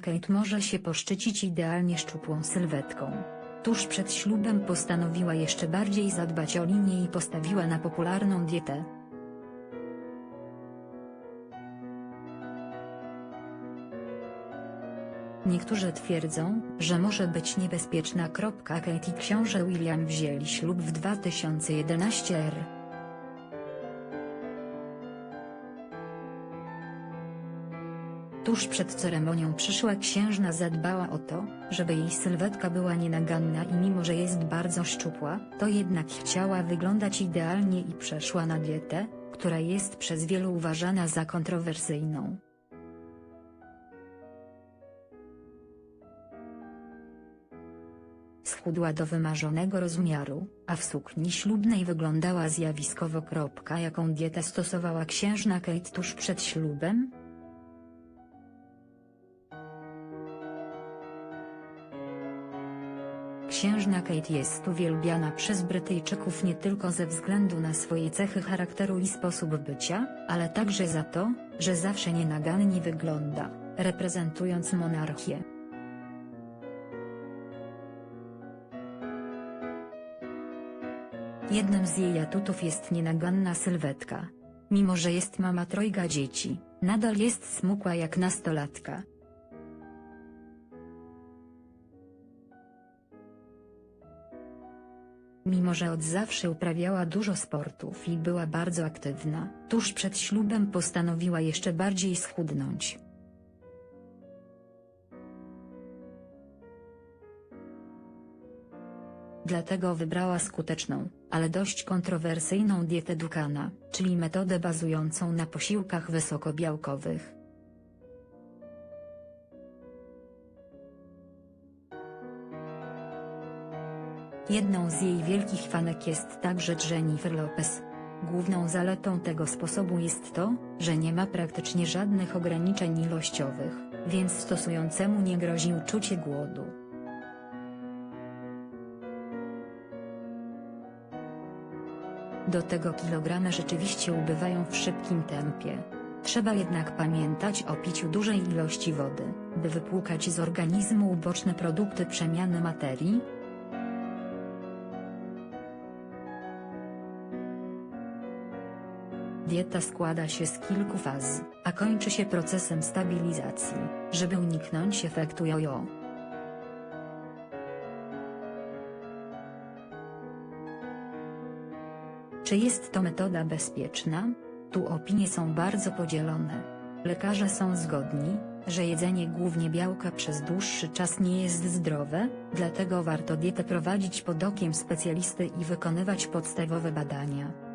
Kate może się poszczycić idealnie szczupłą sylwetką. Tuż przed ślubem postanowiła jeszcze bardziej zadbać o linię i postawiła na popularną dietę. Niektórzy twierdzą, że może być niebezpieczna. Kate i książę William wzięli ślub w 2011 r. Tuż przed ceremonią przyszła księżna zadbała o to, żeby jej sylwetka była nienaganna i mimo że jest bardzo szczupła, to jednak chciała wyglądać idealnie i przeszła na dietę, która jest przez wielu uważana za kontrowersyjną. Schudła do wymarzonego rozmiaru, a w sukni ślubnej wyglądała zjawiskowo. Jaką dietę stosowała księżna Kate tuż przed ślubem? Księżna Kate jest uwielbiana przez Brytyjczyków nie tylko ze względu na swoje cechy charakteru i sposób bycia, ale także za to, że zawsze nienagannie wygląda, reprezentując monarchię. Jednym z jej atutów jest nienaganna sylwetka. Mimo że jest mama trojga dzieci, nadal jest smukła jak nastolatka. Mimo że od zawsze uprawiała dużo sportów i była bardzo aktywna, tuż przed ślubem postanowiła jeszcze bardziej schudnąć. Dlatego wybrała skuteczną, ale dość kontrowersyjną dietę Dukana, czyli metodę bazującą na posiłkach wysokobiałkowych. Jedną z jej wielkich fanek jest także Jennifer Lopez. Główną zaletą tego sposobu jest to, że nie ma praktycznie żadnych ograniczeń ilościowych, więc stosującemu nie grozi uczucie głodu. Do tego kilogramy rzeczywiście ubywają w szybkim tempie. Trzeba jednak pamiętać o piciu dużej ilości wody, by wypłukać z organizmu uboczne produkty przemiany materii, Dieta składa się z kilku faz, a kończy się procesem stabilizacji, żeby uniknąć efektu jojo. Czy jest to metoda bezpieczna? Tu opinie są bardzo podzielone. Lekarze są zgodni, że jedzenie głównie białka przez dłuższy czas nie jest zdrowe, dlatego warto dietę prowadzić pod okiem specjalisty i wykonywać podstawowe badania.